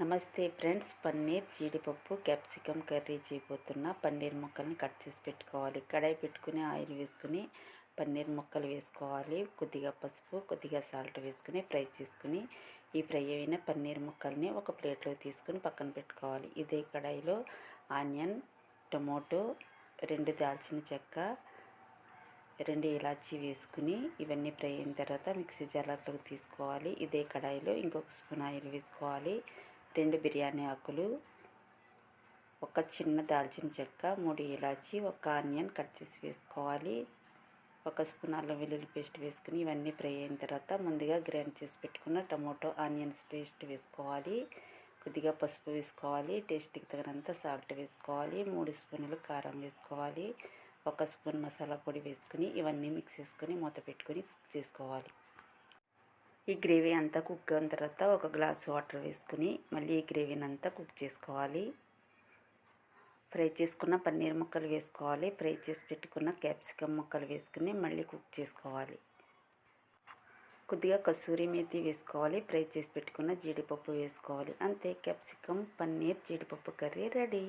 నమస్తే ఫ్రెండ్స్ పన్నీర్ జీడిపప్పు capsicum curry చేయబోతున్న. పన్నీర్ ముక్కల్ని కట్ చేసి పెట్టుకోవాలి. కడాయి పెట్టుకుని ఆయిల్ వేసుకుని పన్నీర్ ముక్కలు వేసుకోవాలి. కొద్దిగా పసుపు కొద్దిగా సాల్ట్ వేసుకుని ఫ్రై చేసుకుని ఈ ఫ్రై అయిన పన్నీర్ ముక్కల్ని ఒక ప్లేట్లో తీసుకుని పక్కన పెట్టుకోవాలి. ఇదే కడాయిలో ఆనియన్ టమోటో రెండు దాల్చిన చెక్క రెండు ఇలాచీ వేసుకుని ఇవన్నీ ఫ్రై అయిన తర్వాత మిక్సీ జార్లోకి తీసుకోవాలి. ఇదే కడాయిలో ఇంకొక స్పూన్ ఆయిల్ వేసుకోవాలి. రెండు బిర్యానీ ఆకులు ఒక చిన్న దాల్చిన చెక్క మూడు ఇలాచి ఒక ఆనియన్ కట్ చేసి వేసుకోవాలి. ఒక స్పూన్ అల్లం వెల్లుల్లి పేస్ట్ వేసుకుని ఇవన్నీ ఫ్రై అయిన తర్వాత ముందుగా గ్రైండ్ చేసి పెట్టుకున్న టమోటో ఆనియన్స్ పేస్ట్ వేసుకోవాలి. కొద్దిగా పసుపు వేసుకోవాలి. టేస్ట్కి తగినంత సాల్ట్ వేసుకోవాలి. మూడు స్పూన్లు కారం వేసుకోవాలి. ఒక స్పూన్ మసాలా పొడి వేసుకుని ఇవన్నీ మిక్స్ చేసుకొని మూత పెట్టుకొని కుక్ చేసుకోవాలి. ఈ గ్రేవీ అంతా కుక్ అయిన తర్వాత ఒక గ్లాస్ వాటర్ వేసుకుని మళ్ళీ ఈ గ్రేవీని అంతా కుక్ చేసుకోవాలి. ఫ్రై చేసుకున్న పన్నీర్ ముక్కలు వేసుకోవాలి. ఫ్రై చేసి పెట్టుకున్న క్యాప్సికమ్ ముక్కలు వేసుకుని మళ్ళీ కుక్ చేసుకోవాలి. కొద్దిగా కస్తూరి మేతి వేసుకోవాలి. ఫ్రై చేసి పెట్టుకున్న జీడిపప్పు వేసుకోవాలి. అంతే క్యాప్సికమ్ పన్నీర్ జీడిపప్పు కర్రీ రెడీ.